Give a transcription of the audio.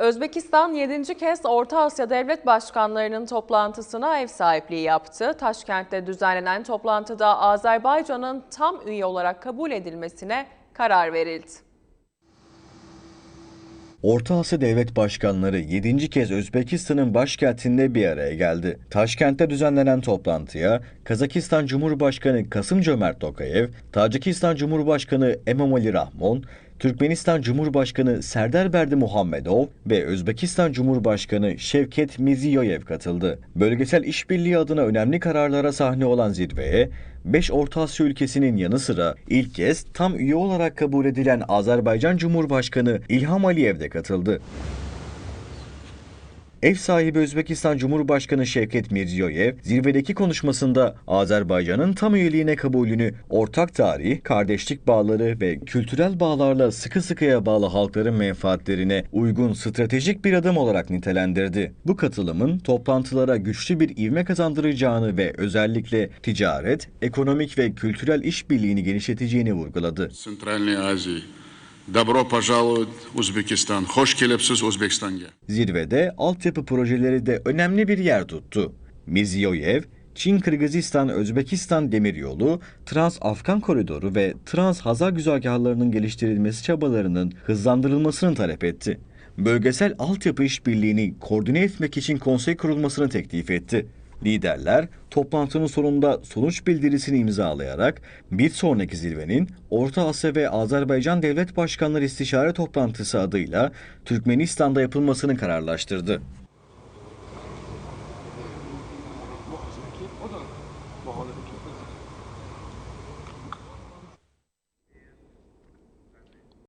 Özbekistan 7. kez Orta Asya Devlet Başkanlarının toplantısına ev sahipliği yaptı. Taşkent'te düzenlenen toplantıda Azerbaycan'ın tam üye olarak kabul edilmesine karar verildi. Orta Asya Devlet Başkanları 7. kez Özbekistan'ın başkentinde bir araya geldi. Taşkent'te düzenlenen toplantıya Kazakistan Cumhurbaşkanı Kasım Cömert Tokayev, Tacikistan Cumhurbaşkanı Emomali Rahmon, Türkmenistan Cumhurbaşkanı Serdar Berdi Muhammedov ve Özbekistan Cumhurbaşkanı Şevket Mirziyoyev katıldı. Bölgesel işbirliği adına önemli kararlara sahne olan zirveye 5 Orta Asya ülkesinin yanı sıra ilk kez tam üye olarak kabul edilen Azerbaycan Cumhurbaşkanı İlham Aliyev de katıldı. Ev sahibi Özbekistan Cumhurbaşkanı Şevket Mirziyoyev zirvedeki konuşmasında Azerbaycan'ın tam üyeliğine kabulünü ortak tarih, kardeşlik bağları ve kültürel bağlarla sıkı sıkıya bağlı halkların menfaatlerine uygun stratejik bir adım olarak nitelendirdi. Bu katılımın toplantılara güçlü bir ivme kazandıracağını ve özellikle ticaret, ekonomik ve kültürel işbirliğini genişleteceğini vurguladı. Central Asya Добро пожаловать в Узбекистан. Hoş келіпсіз Өзбекстанға. Zirvede altyapı projeleri de önemli bir yer tuttu. Mirziyoyev, Çin-Kırgızistan-Özbekistan demiryolu, Trans-Afgan koridoru ve Trans-Hazar güzergahlarının geliştirilmesi çabalarının hızlandırılmasını talep etti. Bölgesel altyapı işbirliğini koordine etmek için konsey kurulmasını teklif etti. Liderler toplantının sonunda sonuç bildirisini imzalayarak bir sonraki zirvenin Orta Asya ve Azerbaycan Devlet Başkanları İstişare Toplantısı adıyla Türkmenistan'da yapılmasını kararlaştırdı.